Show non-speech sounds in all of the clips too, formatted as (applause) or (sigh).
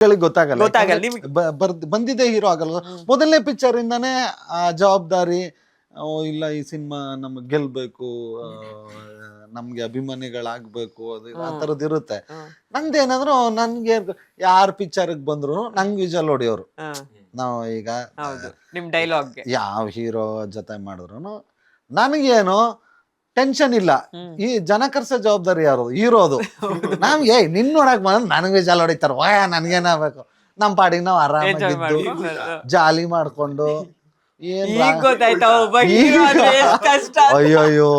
ಗೊತ್ತಾಗಲ್ಲ. ಗೊತ್ತಾಗಲ್ಲ, ಯಾಕಂದ್ರೆ ಬ- ಹೀರೋ ಆಗಲ್ಲ. ಮೊದಲನೇ ಪಿಕ್ಚರ್ ಇಂದಾನೆ ಆ ಜವಾಬ್ದಾರಿ ಓ ಇಲ್ಲ ಈ ಸಿನಿಮಾ ನಮ್ಗೆ ಗೆಲ್ಬೇಕು ಆ, ನಮ್ಗೆ ಅಭಿಮಾನಿಗಳಾಗ್ಬೇಕು ಅದು ಇದು ಆ ಥರದ್ದು ಇರುತ್ತೆ. ನಂದೇನಾದ್ರು ನನ್ಗೆ ಯಾರ ಪಿಕ್ಚರ್ಗೆ ಬಂದ್ರು ನಂಗ್ ವಿಜಲ್ ಹೊಡಿಯೋರು ಹಾ, ನಾವು ಈಗ ಹೌದು. ನಿಮ್ ಡೈಲಾಗ್ಗೆ ಯಾವ ಹೀರೋ ಜೊತೆ ಮಾಡಿದ್ರು ನನಗೇನು ಟೆನ್ಷನ್ ಇಲ್ಲ. ಈ ಜನ ಕರ್ಸೋ ಜವಾಬ್ದಾರಿ ಯಾರು? ಹೀರೋದು ನಮ್ಗೆ ಏ ನಿನ್ ನೋಡಕ್ ಬಂದ್ ನನಗೆ ಜಾಲ ಹೊಡಿತಾರ. ವಾ ನನ್ಗೇನಾಗಬೇಕು? ನಮ್ ಪಾಡಿಗೆ ನಾವು ಆರಾಮಾಗಿದ್ದು ಜಾಲಿ ಮಾಡ್ಕೊಂಡು ಅಯ್ಯೋಯ್ಯೋ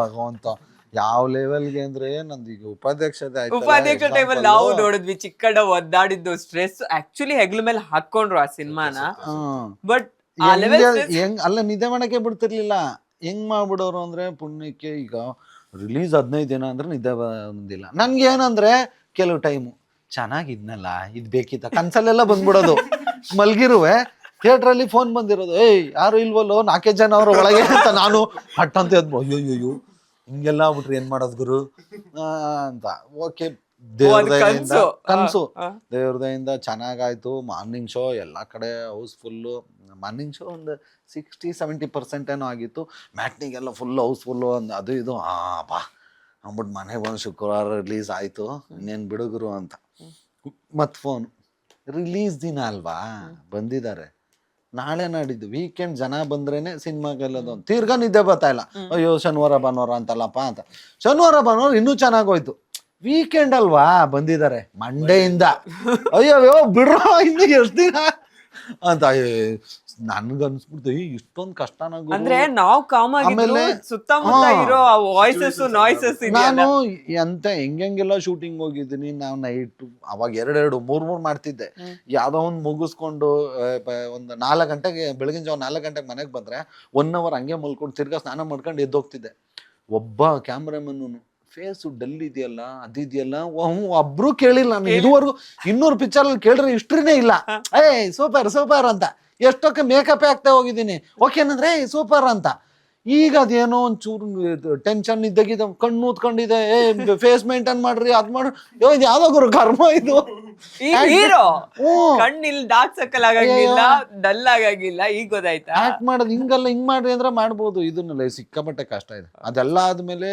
ಭಗವಂತ. ಯಾವ ಲೆವೆಲ್ಗೆ ಅಂದ್ರೆ ನಂದು ಈಗ ಉಪಾಧ್ಯಕ್ಷತೆ ಉಪಾಧ್ಯಕ್ಷ ಟೈಮಲ್ಲಿ ನಾವು. ನೋಡಿದ್ವಿ ಚಿಕ್ಕಡ ಒದ್ದಾಡಿದ್ದು ಸ್ಟ್ರೆಸ್ ಆಕ್ಚುಲಿ ಹೆಗ್ಲ ಮೇಲೆ ಹಾಕೊಂಡ್ರು ಆ ಸಿನಿಮಾನ. ಬಟ್ ಹೆಂಗ್ ಅಲ್ಲ ನಿದ್ದೆ ಮಾಡಕ್ಕೆ ಬಿಡ್ತಿರ್ಲಿಲ್ಲ. ಹೆಂಗ್ ಮಾಡ್ಬಿಡೋರು ಅಂದ್ರೆ ಪುಣ್ಯಕ್ಕೆ ಈಗ ರಿಲೀಸ್ ಹದಿನೈದು ದಿನ ಅಂದ್ರೆ ನಿದ್ದೆ ಬಂದಿಲ್ಲ. ನನ್ಗೆ ಏನಂದ್ರೆ ಕೆಲವು ಟೈಮು ಚೆನ್ನಾಗಿದ್ನಲ್ಲ ಇದು ಬೇಕಿತ್ತ? ಕನ್ಸಲ್ಲೆಲ್ಲ ಬಂದ್ಬಿಡೋದು. (laughs) ಮಲ್ಗಿರುವೆ. ಥಿಯೇಟ್ರಲ್ಲಿ ಫೋನ್ ಬಂದಿರೋದು ಏಯ್ ಯಾರು ಇಲ್ವಲ್ಲೋ ನಾಲ್ಕೇ ಜನ ಅವ್ರ ಒಳಗೆ ಅಂತ ನಾನು ಹಟ್ ಅಂತ ಅಯ್ಯೋ ಅಯ್ಯೋ ಹಿಂಗೆಲ್ಲ ಆಗ್ಬಿಟ್ರಿ ಏನು ಮಾಡೋದು ಗುರು? ಅಂತ. ಓಕೆ ಕನ್ಸು. ಕನ್ಸು. ಆ, ದೇವ್ರ ದಯೆಯಿಂದ ಚೆನ್ನಾಗಾಯ್ತು. ಮಾರ್ನಿಂಗ್ ಶೋ ಎಲ್ಲಾ ಕಡೆ ಹೌಸ್ ಫುಲ್ ಮಾರ್ನಿಂಗ್ ಶೋ ಒಂದು ಸಿಕ್ಸ್ಟಿ ಸೆವೆಂಟಿ ಪರ್ಸೆಂಟ್ ಏನೋ ಆಗಿತ್ತು. ಮ್ಯಾಟ್ನಿಗೆಲ್ಲ ಫುಲ್ ಹೌಸ್ಫುಲ್ಲು ಒಂದು ಅದು ಇದು. ಆ ಬಾ. ಅಂದ್ಬಿಟ್ಟು ಮನೆಗೆ ಬಂದು ಶುಕ್ರವಾರ ರಿಲೀಸ್ ಆಯಿತು. ಇನ್ನೇನು ಬಿಡುಗರು ಅಂತ. ಮತ್ತು ಫೋನ್ ರಿಲೀಸ್ ದಿನ ಅಲ್ವಾ? ಬಂದಿದ್ದಾರೆ. ನಾಳೆ ನಾಡಿದ್ದು. ವೀಕೆಂಡ್ ಜನ ಬಂದ್ರೇನೆ ಸಿನಿಮಾ ಗೆಲ್ಲೋದು ತಿರ್ಗಾ ನಿದ್ದೆ ಬರ್ತಾ ಇಲ್ಲ. ಅಯ್ಯೋ ಶನಿವಾರ ಭಾನುವಾರ ಅಂತಲ್ಲಪ್ಪ ಅಂತ. ಶನಿವಾರ ಭಾನುವಾರ ಇನ್ನೂ ಚೆನ್ನಾಗೋಯ್ತು ವೀಕೆಂಡ್ ಅಲ್ವಾ? ಬಂದಿದ್ದಾರೆ. ಮಂಡೆಯಿಂದ. ಅಯ್ಯೋ ಅಯ್ಯೋ ಬಿಡ್ರೋ ಇನ್ನು ಎಷ್ಟು ದಿನ? ಅಂತ ನನ್ಗ ಅನ್ಸ್ಬಿಡ್ತು. ಇಷ್ಟೊಂದು ಕಷ್ಟ. ಅಂದ್ರೆ ನಾವು ಕಾಮ್ ಆಮೇಲೆ- ಸುತ್ತಮುತ್ತ. ಇರೋ ವಾಯ್ಸಸ್ ನಾಯ್ಸಸ್ ನಾನು ಎಂತ ಹೆಂಗೆಲ್ಲ ಶೂಟಿಂಗ್ ಹೋಗಿದ್ದೀನಿ. ನಾವು ನೈಟ್ ಅವಾಗ ಎರಡೆರಡು ಮೂರ್ ಮೂರ್ ಮಾಡ್ತಿದ್ದೆ. ಯಾವ್ದೋ ಒಂದ್ ಮುಗಿಸ್ಕೊಂಡು ಒಂದು ನಾಲ್ಕು ಗಂಟೆಗೆ ಬೆಳಗಿನ ಜಾವ ನಾಲ್ಕು ಗಂಟೆಗೆ ಮನೆಗೆ ಬಂದ್ರೆ ಒನ್ ಅವರ್ ಹಂಗೆ ಮಲ್ಕೊಂಡು ತಿರ್ಗಾ ಸ್ನಾನ ಮಾಡ್ಕೊಂಡು ಎದ್ದೋಗ್ತಿದ್ದೆ. ಒಬ್ಬ ಕ್ಯಾಮ್ರಾಮನ್ ಫೇಸು ಡಲ್ ಇದೆಯಲ್ಲ ಅದಿದೆಯಲ್ಲ ಒಬ್ರು ಕೇಳಿಲ್ಲ ನಾನು. ಇದುವರೆಗೂ ಇನ್ನೂರು ಪಿಕ್ಚರ್ ಅಲ್ಲಿ ಕೇಳಿದ್ರೆ ಹಿಸ್ಟ್ರಿನೇ ಇಲ್ಲ. ಏ ಸೂಪರ್ ಸೂಪರ್ ಅಂತ. ಎಷ್ಟೊಕ್ಕೆ ಮೇಕಪ್ ಆಗ್ತಾ ಹೋಗಿದ್ದೀನಿ. ಓಕೆ ಏನಂದ್ರೆ ಏ ಸೂಪರ್ ಅಂತ. ಈಗ ಅದೇನೋ ಒಂಚೂರು ಟೆನ್ಷನ್ ಇದ್ದಾಗಿದ್ದ ಕಣ್ಣು ಊದ್ಕೊಂಡಿದೆ. ಏ ಫೇಸ್ ಮೇಂಟೈನ್ ಮಾಡ್ರಿ ಅದ್ ಮಾಡ್ರಿ. ಯೋ ಇದು ಯಾವ್ದೋ ಗುರು ಕರ್ಮ ಇದು? ಹೀರೋ ಕಣ್ಣಿಲ್ ಡಾರ್ಕ್ ಸರ್ಕಲ್ ಆಗಂಗಿಲ್ಲ ಡಲ್ ಆಗಂಗಿಲ್ಲ ಈಗ ಗೊತ್ತಾಯ್ತಾ? ಆಕ್ಟ್ ಮಾಡೋದು ಹಿಂಗಲ್ಲ ಹಿಂಗ್ ಮಾಡ್ರಿ ಅಂದ್ರೆ ಮಾಡ್ಬೋದು. ಇದನ್ನೆಲ್ಲ ಸಿಕ್ಕಾಪಟ್ಟೆ ಕಷ್ಟ ಇದೆ. ಅದೆಲ್ಲ ಆದ್ಮೇಲೆ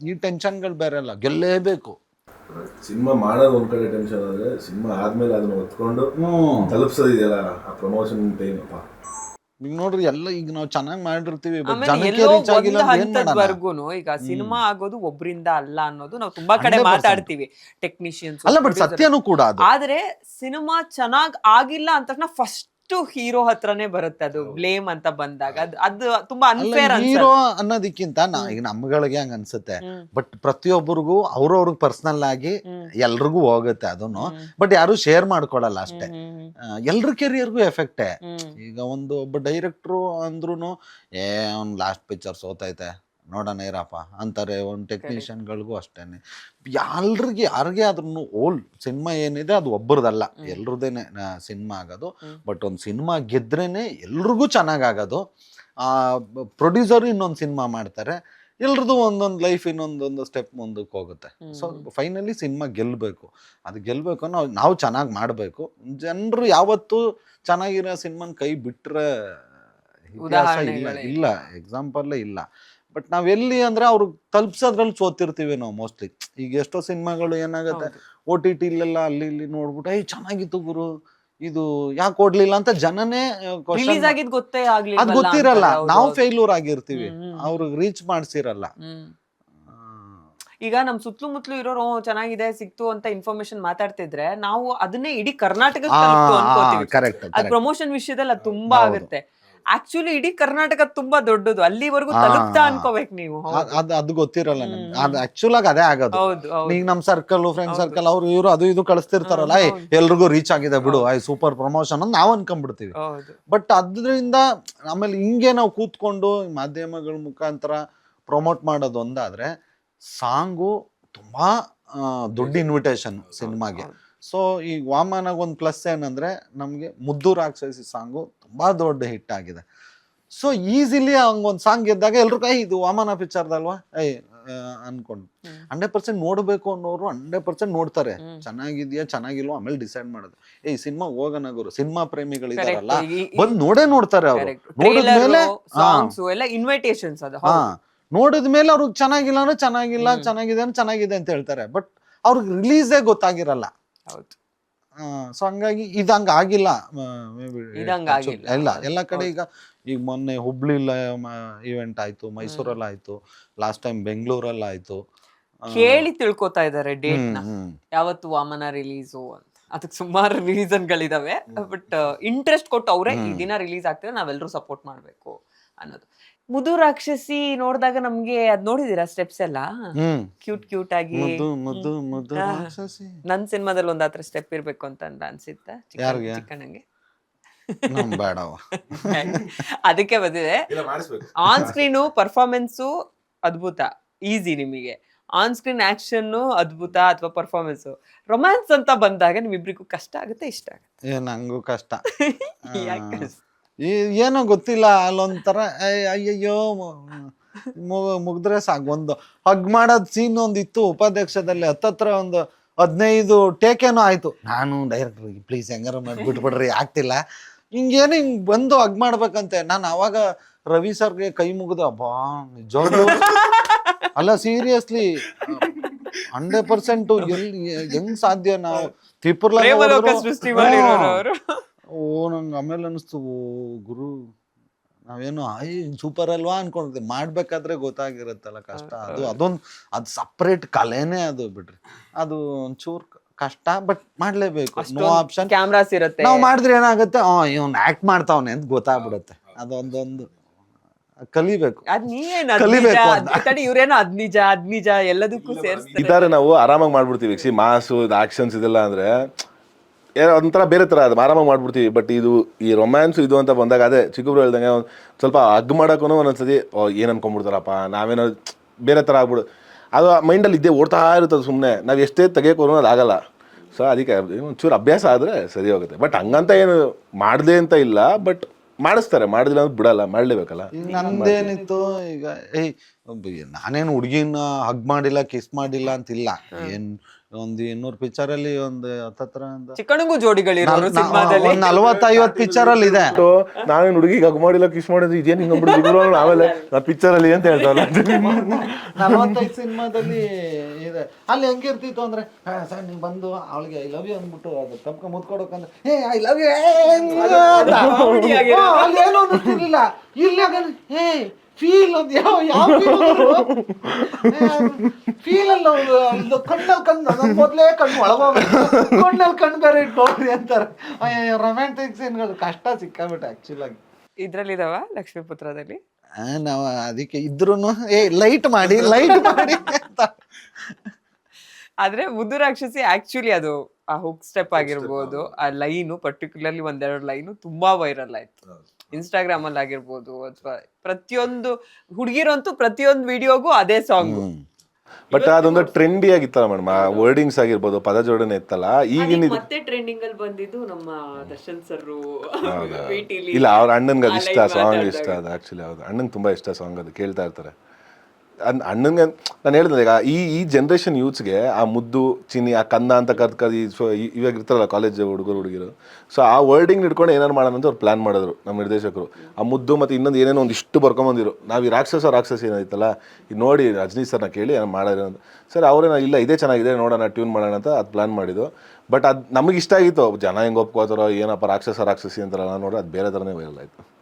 ಈ ಟೆನ್ಷನ್ಗಳು ಬೇರೆ ಅಲ್ಲ ಗೆಲ್ಲೇಬೇಕು. ಸಿನಿಮಾ ಮಾಡೋದು ಒಂದ್ ಕಡೆ ಟೆನ್ಷನ್ ಆದ್ರೆ ಸಿನಿಮಾ ಆದ್ಮೇಲೆ ಅದನ್ನ ಹೊತ್ಕೊಂಡು ತಲುಪಿಸೋದಿದೆಯಲ್ಲ ಆ ಪ್ರಮೋಷನ್ ಟೈಮಪ್ಪ ಅಪ್ಪ. ಈಗ ನೋಡ್ರಿ ಎಲ್ಲ ಈಗ ನಾವು ಚೆನ್ನಾಗಿ ಮಾಡಿರ್ತೀವಿ but ಆಮೇಲೆ ಜನಕ್ಕೆ ಎಲ್ಲೋ ರೀಚ್ ಆಗಿಲ್ಲ ಒಂದು ಅಂದ್ರೆ ಏನ್ ಮಾಡೋಣ? ಹಂತದ್ವರ್ಗುನು ಈಗ ಸಿನಿಮಾ ಆಗೋದು ಒಬ್ರಿಂದ ಅಲ್ಲ ಅನ್ನೋದು ನಾವು ತುಂಬಾ ಕಡೆ 100%. ಮಾತಾಡ್ತೀವಿ ಟೆಕ್ನಿಷಿಯನ್ಸ್ ಅಲ್ಲ ಬಟ್ ಸತ್ಯನೂ ಕೂಡ ಅದು. ಆದ್ರೆ ಸಿನಿಮಾ ಚೆನ್ನಾಗ್ ಆಗಿಲ್ಲ ಅಂತ ತಕ್ಷಣ ಫಸ್ಟ್ ಹೀರೋ ಹತ್ರನೇ ಬರುತ್ತೆ ಅದು ಬ್ಲೇಮ್ ಅಂತ ಬಂದಾಗ. ಅದು ಅದು ತುಂಬಾ ಅನ್ಫೇರ್ ಹೀರೋ ಅನ್ನೋದಕ್ಕಿಂತ ನಾ ಈಗ ನಮ್ಗಳಿಗೆ ಹಂಗ ಅನ್ಸುತ್ತೆ. ಬಟ್ ಪ್ರತಿಯೊಬ್ಬರಿಗೂ ಅವ್ರವ್ರಿಗೆ ಪರ್ಸನಲ್ ಆಗಿ ಎಲ್ರಿಗೂ ಹೋಗುತ್ತೆ ಅದನ್ನು ಬಟ್ ಯಾರು ಶೇರ್ ಮಾಡ್ಕೊಳಲ್ಲ ಅಷ್ಟೇ. ಆ, ಎಲ್ರ ಕೆರಿಯರ್ಗೂ ಎಫೆಕ್ಟೇ ಈಗ ಒಂದು ಒಬ್ಬ ಡೈರೆಕ್ಟ್ರು ಅಂದ್ರೂ ಏ ಅವ್ನು ಲಾಸ್ಟ್ ಪಿಕ್ಚರ್ ಸೋತೈತೆ. ನೋಡೋಣ ಇರಪ್ಪ ಅಂತಾರೆ ಒಂದು ಟೆಕ್ನಿಷಿಯನ್ಗಳಿಗೂ ಅಷ್ಟೇ ಎಲ್ರಿಗೆ ಯಾರಿಗೆ ಆದ್ರೂ ಓಲ್ಡ್ ಸಿನಿಮಾ ಏನಿದೆ ಅದು ಒಬ್ಬರದಲ್ಲ. ಎಲ್ರದೇನೆ ಸಿನಿಮಾ ಆಗೋದು. ಬಟ್ ಒಂದು ಸಿನಿಮಾ ಗೆದ್ರೇನೆ ಎಲ್ರಿಗೂ ಚೆನ್ನಾಗಾಗೋದು. ಆ ಪ್ರೊಡ್ಯೂಸರು ಇನ್ನೊಂದು ಸಿನಿಮಾ ಮಾಡ್ತಾರೆ. ಎಲ್ರದ್ದು ಒಂದೊಂದು ಲೈಫ್ ಇನ್ನೊಂದೊಂದು ಸ್ಟೆಪ್ ಮುಂದಕ್ಕೆ ಹೋಗುತ್ತೆ. ಸೊ ಫೈನಲಿ ಸಿನಿಮಾ ಗೆಲ್ಲಬೇಕು ಅದು ಗೆಲ್ಲಬೇಕು ನಾವು ನಾವು ಚೆನ್ನಾಗಿ ಮಾಡಬೇಕು. ಜನರು ಯಾವತ್ತೂ ಚೆನ್ನಾಗಿರೋ ಸಿನಿಮಾನ ಕೈ ಬಿಟ್ಟರೆ ಇಲ್ಲ. ಇಲ್ಲ ಎಕ್ಸಾಂಪಲ್ಲೇ ಇಲ್ಲ. ಬಟ್ ನಾವ್ ಎಲ್ಲಿ ಅಂದ್ರೆ ಅವ್ರಿಗೆ ತಲುಪ್ಸೋದ್ರಲ್ಲಿ ಸೋತಿರ್ತೀವಿ ನಾವು ಮೋಸ್ಟ್ಲಿ ಈಗ ಎಷ್ಟೋ ಸಿನಿಮಾಗಳು ಏನಾಗುತ್ತೆ ಓ ಟಿ ಟಿಲೆಲ್ಲ ಅಲ್ಲಿ ಇಲ್ಲಿ ನೋಡ್ಬಿಟ್ಟು ಏಯ್ ಚೆನ್ನಾಗಿತ್ತು ಗುರು. ಇದು ಯಾಕೆ ಕೊಡ್ಲಿಲ್ಲ ಅಂತ ಜನನೇ question ರಿಲೀಸ್ ಆಗಿದ್ ಗೊತ್ತೇ ಆಗ್ಲಿಲ್ಲ ಅದ್ ಗೊತ್ತಿರಲ್ಲ. ನಾವು ಫೇಲ್ಯೂರ್ ಆಗಿರ್ತೀವಿ. ಅವ್ರಿಗೆ ರೀಚ್ ಮಾಡ್ಸಿರಲ್ಲ. ಈಗ ನಮ್ ಸುತ್ತಲೂ ಮುತ್ತಲು ಇರೋರು "ಓ, ಚೆನ್ನಾಗಿದೆ ಸಿಕ್ತು ಅಂತ ಇನ್ಫಾರ್ಮೇಶನ್ ಮಾತಾಡ್ತಿದ್ರೆ ನಾವು ಅದನ್ನೇ ಇಡೀ ಕರ್ನಾಟಕ ಆ, ಕರೆಕ್ಟ್ ಅದ್ ಪ್ರಮೋಷನ್ ವಿಷಯದಲ್ಲಿ ಅದು ತುಂಬಾ ಹೌದು. ಆಗುತ್ತೆ. ಆಕ್ಚುಲಿ ಇಡೀ ಕರ್ನಾಟಕ ತುಂಬಾ ದೊಡ್ಡದು. ಅಲ್ಲಿವರೆಗೂ ತಲುಪ್ತಾ ಅನ್ಕೋಬೇಕು ನೀವು. ಅದು ಅದು ಗೊತ್ತಿರಲ್ಲ ನಮ್ಗೆ ಅದು ಆಕ್ಚುಲ್ ಆಗಿ ಅದೇ ಆಗೋದು. ಹೌದು ಹೌದು. ಈಗ ನಮ್ ಸರ್ಕಲ್ ಫ್ರೆಂಡ್ ಸರ್ಕಲ್ ಅವ್ರು ಇವ್ರು ಅದು ಇದು ಕಳಿಸ್ತಿರ್ತಾರಲ್ಲ ಏ ಎಲ್ರಿಗೂ ರೀಚ್ ಆಗಿದೆ ಬಿಡು ಐ ಸೂಪರ್ ಪ್ರಮೋಷನ್ ಅಂತ ನಾವ್ ಅನ್ಕೊಂಡ್ಬಿಡ್ತೀವಿ. ಹೌದು. ಬಟ್ ಅದರಿಂದ ಆಮೇಲೆ ಹಿಂಗೆ ನಾವು ಕೂತ್ಕೊಂಡು ಮಾಧ್ಯಮಗಳ ಮುಖಾಂತರ ಪ್ರಮೋಟ್ ಮಾಡೋದು ಒಂದಾದ್ರೆ ಸಾಂಗು ತುಂಬಾ ಆ, ದೊಡ್ಡ ಇನ್ವಿಟೇಷನ್ ಸಿನಿಮಾಗೆ. ಸೊ ಈ ವಾಮನಾಗ ಒಂದು ಪ್ಲಸ್ ಏನಂದ್ರೆ ನಮಗೆ ಮುದ್ದು ರಾಕ್ಷಸಿ ಸಾಂಗು ತುಂಬಾ ದೊಡ್ಡ ಹಿಟ್ ಆಗಿದೆ. ಸೊ ಈಸಿಲಿ ಹಂಗೊಂದು ಸಾಂಗ್ ಗೆದ್ದಾಗ ಎಲ್ರು ಕೈ ಇದು ವಾಮನ ಪಿಕ್ಚರ್ದಲ್ವಾ ಐ ಅನ್ಕೊಂಡು. ಹಂಡ್ರೆಡ್ ಪರ್ಸೆಂಟ್ ನೋಡ್ಬೇಕು ಅನ್ನೋರು ಹಂಡ್ರೆಡ್ ಪರ್ಸೆಂಟ್ ನೋಡ್ತಾರೆ. ಚೆನ್ನಾಗಿದ್ಯಾ ಚೆನ್ನಾಗಿಲ್ವಾ ಆಮೇಲೆ ಡಿಸೈಡ್ ಮಾಡೋದು. ಏ ಈ ಸಿನಿಮಾ ಹೋಗೋಣ ಗುರು ಸಿನಿಮಾ ಪ್ರೇಮಿಗಳಿದಾರಲ್ಲ ಬಂದ್ ನೋಡೇ ನೋಡ್ತಾರೆ ಅವರು. ನೋಡಿದ್ಮೇಲೆ ಇನ್ವಿಟೇಷನ್ಸ್ ಹಾ. ನೋಡಿದ್ಮೇಲೆ ಅವ್ರಿಗೆ ಚೆನ್ನಾಗಿಲ್ಲ ಅಂದ್ರೆ ಚೆನ್ನಾಗಿಲ್ಲ ಚೆನ್ನಾಗಿದೆ ಅಂದ್ರೆ ಚೆನ್ನಾಗಿದೆ ಅಂತ ಹೇಳ್ತಾರೆ. ಬಟ್ ಅವ್ರಿಗೆ ರಿಲೀಸೇ ಗೊತ್ತಾಗಿರಲ್ಲ. ಹೌದು ಸೊ ಹಂಗಾಗಿ ಇದು ಹಂಗ ಆಗಿಲ್ಲ ಇದ್ ಹಂಗ್ ಆಗಿಲ್ಲ. ಇಲ್ಲ. ಎಲ್ಲ ಕಡೆ ಈಗ ಈಗ ಮೊನ್ನೆ ಹುಬ್ಳಿಲ್ಲ ಇವೆಂಟ್ ಆಯ್ತು ಮೈಸೂರಲ್ಲಿ ಆಯ್ತು ಲಾಸ್ಟ್ ಟೈಮ್ ಬೆಂಗಳೂರಲ್ಲಿ ಆಯ್ತು ಕೇಳಿ ತಿಳ್ಕೊತಾ ಇದಾರೆ ಡೇಟ್ ಹ್ಮ್, ನ ಹ್ಮ್. ಯಾವತ್ತು ವಾಮನ ರಿಲೀಸು ಅಂತ ಅದಕ್ಕೆ ಸುಮಾರು ರೀಸನ್ ಗಳಿದಾವೆ ಬಟ್ ಇಂಟ್ರೆಸ್ಟ್ ಕೊಟ್ಟು ಅವರೇ ಈ. ದಿನ ರಿಲೀಸ್ ಆಗ್ತಿದ್ರೆ ನಾವೆಲ್ಲರೂ ಸಪೋರ್ಟ್ ಮಾಡಬೇಕು ಅನ್ನೋದು ಮುದು ರಾಕ್ಷಸಿ ನೋಡಿದಾಗ ನಮ್ಗೆ ಅದ್ ನೋಡಿದೀರಾ ಸ್ಟೆಪ್ಸ್ ಎಲ್ಲ? ಕ್ಯೂಟ್ ಕ್ಯೂಟ್ ಆಗಿ. ನನ್ ಸಿನಿಮಾದಲ್ಲಿ ಒಂದ್ ಆತರ ಸ್ಟೆಪ್ ಇರ್ಬೇಕು ಅಂತ ಅಂದ ಅನ್ಸಿತ್ತ? ಚಿಕ್ಕಣ್ಣಂಗೆ? (laughs) ಅದಕ್ಕೆ ಬಂದಿದೆ. ಆನ್ ಸ್ಕ್ರೀನು ಪರ್ಫಾರ್ಮೆನ್ಸು ಅದ್ಭುತ. ಈಸಿ ನಿಮಗೆ. ಆನ್ ಸ್ಕ್ರೀನ್ ಆಕ್ಷನ್ ಅದ್ಭುತ ಅಥವಾ ಪರ್ಫಾರ್ಮೆನ್ಸ್ ರೊಮ್ಯಾನ್ಸ್ ಅಂತ ಬಂದಾಗ ನಿಮ್ಮಿಬ್ರಿಗೂ ಕಷ್ಟ ಆಗುತ್ತೆ ಇಷ್ಟ ಆಗುತ್ತೆ. ಏ ನಂಗೂ ಕಷ್ಟ. (laughs) ಯಾಕೆ ಏನೋ ಗೊತ್ತಿಲ್ಲ ಅಲ್ಲೊಂಥರ ಅಯ್ಯಯ್ಯೋ ಮುಗಿದ್ರೆ ಸಾಕು. ಒಂದು ಹಗ್ ಮಾಡೋದ್ ಸೀನ್ ಒಂದಿತ್ತು ಇತ್ತು ಉಪಾಧ್ಯಕ್ಷದಲ್ಲಿ ಹತ್ತತ್ರ ಒಂದು ಹದಿನೈದು ಟೇಕೇನೋ ಆಯ್ತು. ನಾನು ಡೈರೆಕ್ಟರ್ ಪ್ಲೀಸ್ ಹೆಂಗಾರ ಮಾಡಿ ಬಿಟ್ಬಿಡ್ರಿ ಆಗ್ತಿಲ್ಲ. ಹಿಂಗೇನು ಹಿಂಗ್ ಬಂದು ಹಗ್ ಮಾಡ್ಬೇಕಂತೆ. ನಾನು ಅವಾಗ ರವಿ ಸರ್ಗೆ ಕೈ ಮುಗಿದು ಅಬ್ಬಾ ನಿಜವಾಗ್ಲೂ? ಅಲ್ಲ ಸೀರಿಯಸ್ಲಿ ಹಂಡ್ರೆಡ್ ಪರ್ಸೆಂಟ್ ಎಲ್ಲಿ ಹೆಂಗ್ ಸಾಧ್ಯ ನಾವು? ತ್ರಿಪುರ್ಲ ನಂಗೆ ಆಮೇಲೆ ಅನಿಸ್ತು ಓ ಗುರು ನಾವೇನು ಐ ಸೂಪರ್ ಅಲ್ವಾ ಅನ್ಕೊಂಡಿದ್ದೆ. ಮಾಡ್ಬೇಕಾದ್ರೆ ಗೊತ್ತಾಗಿರುತ್ತಲ್ಲ ಕಷ್ಟ. ಅದು ಅದೊಂದು ಅದು ಸಪ್ರೇಟ್ ಕಲೆನೇ ಅದು ಬಿಡ್ರಿ. ಅದು ಒಂಚೂರು ಕಷ್ಟ ಬಟ್ ಮಾಡ್ಲೇಬೇಕು. ನೋ ಆಪ್ಷನ್ ಕ್ಯಾಮ್ರಾಸ್ ಇರುತ್ತೆ. ನಾವು ಮಾಡಿದ್ರೆ ಏನಾಗುತ್ತೆ? ಆ ಇವ್ನು ಆಕ್ಟ್ ಮಾಡ್ತಾವನೆ ಅಂತ ಗೊತ್ತಾಗ್ಬಿಡುತ್ತೆ. ಅದೊಂದೊಂದು ಕಲಿಬೇಕು. ಕಲಿಬೇಕು ಇವ್ರೇನೋ ಅದ್ ನಿಜ ಅದ್ ನಿಜ ಎಲ್ಲದಕ್ಕೂ ಸೇರಿಸ್ತಾರೆ. ಇದಾರೆ ನಾವು ಆರಾಮಾಗಿ ಮಾಡ್ಬಿಡ್ತೀವಿ. ಸಿ ಮಾಸು ಆಕ್ಷನ್ಸ್ ಇದೆಲ್ಲ ಅಂದ್ರೆ ಒಂಥರ ಬೇರೆ ಥರ ಅದು ಆರಾಮಾಗಿ ಮಾಡ್ಬಿಡ್ತೀವಿ. ಬಟ್ ಇದು ಈ ರೊಮ್ಯಾನ್ಸ್ ಇದು ಅಂತ ಬಂದಾಗ ಅದೇ ಚಿಕ್ಕಬ್ರು ಹೇಳ್ದಂಗೆ ಒಂದ್ ಸ್ವಲ್ಪ ಹಗ್ ಮಾಡೋಕ್ಕೂ ಒಂದೊಂದ್ಸತಿ ಓ ಏನು ಅನ್ಕೊಂಡ್ಬಿಡ್ತಾರಪ್ಪ ನಾವೇನೋ ಬೇರೆ ಥರ ಆಗ್ಬಿಡು ಅದು ಮೈಂಡಲ್ಲಿ ಇದ್ದೇ ಓಡ್ತಾ ಇರುತ್ತೆ ಸುಮ್ಮನೆ ನಾವು ಎಷ್ಟೇ ತೆಗಿಯೋಕ್ಕೂ ಅದು ಆಗಲ್ಲ. ಸೊ ಅದಕ್ಕೆ ಒಂಚೂರು ಅಭ್ಯಾಸ ಆದರೆ ಸರಿ ಹೋಗುತ್ತೆ. ಬಟ್ ಹಂಗಂತ ಏನು ಮಾಡದೆ ಅಂತ ಇಲ್ಲ ಬಟ್ ಮಾಡಿಸ್ತಾರೆ. ಮಾಡಿದಿಲ್ಲ ಅಂದ್ರೆ ಬಿಡಲ್ಲ ಮಾಡಲೇಬೇಕಲ್ಲ? ಈಗ ನಂದೇನಿತ್ತು ಈಗ ಏಯ್ ನಾನೇನು ಹುಡುಗಿನ ಹಗ್ ಮಾಡಿಲ್ಲ ಕಿಸ್ ಮಾಡಿಲ್ಲ ಅಂತಿಲ್ಲ. ಏನ್ ಒಂದ್ ಇನ್ನೂರು ಪಿಕ್ಚರ್ ಅಲ್ಲಿ ಒಂದು ಹತ್ತತ್ರ ಚಿಕ್ಕಣಗೂ ಜೋಡಿಗಳಿರೋರು ಸಿನಿಮಾದಲ್ಲಿ? ಒಂದ್ ನಲ್ವತ್ತ ಐವತ್ ಪಿಕ್ಚರ್ ಅಲ್ಲಿ ಇದೆ. ನಾವೇನು ಹುಡುಗಿ ಹಗ್ ಮಾಡಿಲ್ಲ ಕಿಸ್ ಮಾಡಿದ್ರು ಇದೇನು ಹಿಂಗೆ ಆಮೇಲೆ ನಾ ಪಿಕ್ಚರಲ್ಲಿ ಅಂತ ಹೇಳ್ತಾರಲ್ಲ ನಲವತ್ತೈದು ಸಿನಿಮಾದಲ್ಲಿ ಇದೆ. ಅಲ್ಲಿ ಹೆಂಗಿರ್ತಿತ್ತು ಅಂದ್ರೆ ಹಾ ಸರ್ ನೀವು ಬಂದು ಅವಳಿಗೆ ಐ ಲವ್ ಯು ಅಂದ್ಬಿಟ್ಟು ಅದು ತಮ್ಕ ಮುತ್ಕೊಡೋಕಂದ್ರೆ ಹೇ ಐ ಲವ್ ಯು. ಅಲ್ಲಿ ಏನು ಅನ್ನಿಸ್ತಿರ್ಲಿಲ್ಲ. ಇಲ್ಲಿ ಹೇ ಫೀಲ್ ಒಂದು ಯಾವ ಯಾವ ಫೀಲ್ (laughs) ಅಲ್ಲ ಒಂದು ಕಣ್ಣಲ್ಲಿ ಕಣ್ಣು ನನ್ನ ಮೊದಲೇ ಕಣ್ಣು ಒಳಗೋಗ್ಬೇಕು ಕಣ್ಣಲ್ಲಿ ಕಣ್ಣು ಬೇರೆ ಇಟ್ಕೊಳ್ರಿ ಅಂತಾರೆ. ರೊಮ್ಯಾಂಟಿಕ್ ಸೀನ್ಗಳು ಕಷ್ಟ ಸಿಕ್ಕಾಬಿಟ್ಟು ಆಕ್ಚುಲ್ ಆಗಿ. ಇದ್ರಲ್ಲಿದಾವ ಲಕ್ಷ್ಮೀಪುತ್ರದಲ್ಲಿ? ಆ, ನಾವ ಅದಕ್ಕೆ ಇದ್ರೂ ಏ ಲೈಟ್ ಮಾಡಿ ಲೈಟ್ ಮಾಡಿ ಅಂತ. ಆದ್ರೆ ಮುದ್ದು ರಾಕ್ಷಸಿ ಆಕ್ಚುಲಿ ಅದು ಆ ಹುಕ್ ಸ್ಟೆಪ್ ಆಗಿರ್ಬೋದು ಆ ಲೈನು ಪರ್ಟಿಕ್ಯುಲರ್ಲಿ ಒಂದೆರಡು ಲೈನು ತುಂಬಾ ವೈರಲ್ ಆಯ್ತು. ಇನ್ಸ್ಟಾಗ್ರಾಮ್ ಅಲ್ಲಿ ಆಗಿರ್ಬೋದು ಅಥವಾ ಪ್ರತಿಯೊಂದು ಹುಡುಗಿರಂತೂ ಪ್ರತಿಯೊಂದು ವಿಡಿಯೋಗೂ ಅದೇ ಸಾಂಗ್ ಬಟ್ ಅದೊಂದು ಟ್ರೆಂಡಿ ಆಗಿತ್ತಲ್ಲ ಮೇಡಮ್ ವರ್ಡಿಂಗ್ಸ್ ಆಗಿರ್ಬೋದು ಪದ ಜೋಡಣೆ ಇತ್ತಲ್ಲ ಈಗಿನ ಮತ್ತೆ ಟ್ರೆಂಡಿಂಗ್ ಅಲ್ಲಿ ಬಂದಿದ್ದು ನಮ್ಮ ದರ್ಶನ್ ಸರ್ (laughs) ಇಲ್ಲ ಅವ್ರ ಅಣ್ಣನ್ಗೆ ಅದು ಇಷ್ಟ ಸಾಂಗ್ ಇಷ್ಟ ಅದು ಆಕ್ಚುಲಿ ಹೌದು. ಅಣ್ಣಂಗೆ ತುಂಬಾ ಇಷ್ಟ ಸಾಂಗ್ ಅದು ಕೇಳ್ತಾ ಇರ್ತಾರೆ. ಅನ್ ಅಣ್ಣನಿಗೆ ನಾನು ಹೇಳಿದೆ ಈಗ ಈ ಈ ಜನ್ರೇಷನ್ ಯೂತ್ಸ್ಗೆ ಆ ಮುದ್ದು, ಚಿನ್ನಿ, ಆ ಕನ್ನ ಅಂತ ಕರ್ದ್ ಸೊ ಇವಾಗ ಇರ್ತಾರಲ್ಲ ಕಾಲೇಜ್ ಹುಡುಗರು, ಹುಡುಗಿರು. ಸೊ ಆ ವರ್ಡಿಂಗ್ ಹಿಡ್ಕೊಂಡು ಏನಾರು ಮಾಡೋಣ ಅಂತ ಅವ್ರು ಪ್ಲಾನ್ ಮಾಡಿದ್ರು ನಮ್ಮ ನಿರ್ದೇಶಕರು. ಆ ಮುದ್ದು ಮತ್ತು ಇನ್ನೊಂದು ಏನೇನೋ ಒಂದು ಇಷ್ಟು ಬರ್ಕೊಂಬಂದಿರು ನಾವು ಈ ರಾಕ್ಷಸ ರಾಕ್ಷಸ ಏನಾಯ್ತಲ್ಲ ಈಗ ನೋಡಿ ರಜನಿ ಸರ್ನ ಕೇಳಿ ಏನು ಮಾಡೋರು ಅಂತ. ಸರ್ ಅವರೇನೋ ಇಲ್ಲ, ಇದೇ ಚೆನ್ನಾಗಿದೆ, ನೋಡೋಣ ಟ್ಯೂನ್ ಮಾಡೋಣ ಅಂತ ಅದು ಪ್ಲಾನ್ ಮಾಡಿದ್ದು. ಬಟ್ ಅದು ನಮಗೆ ಇಷ್ಟ ಆಗಿತ್ತು. ಜನ ಹೆಂಗೆ ಒಪ್ಕೋತಾರೋ, ಏನಪ್ಪ ರಾಕ್ಷಸ, ರಾಕ್ಷಸಿ ಅಂತಾರಲ್ಲ ನೋಡಿ ಅದು ಬೇರೆ ಥರನೇ ವೈರಲ್ ಆಯಿತು.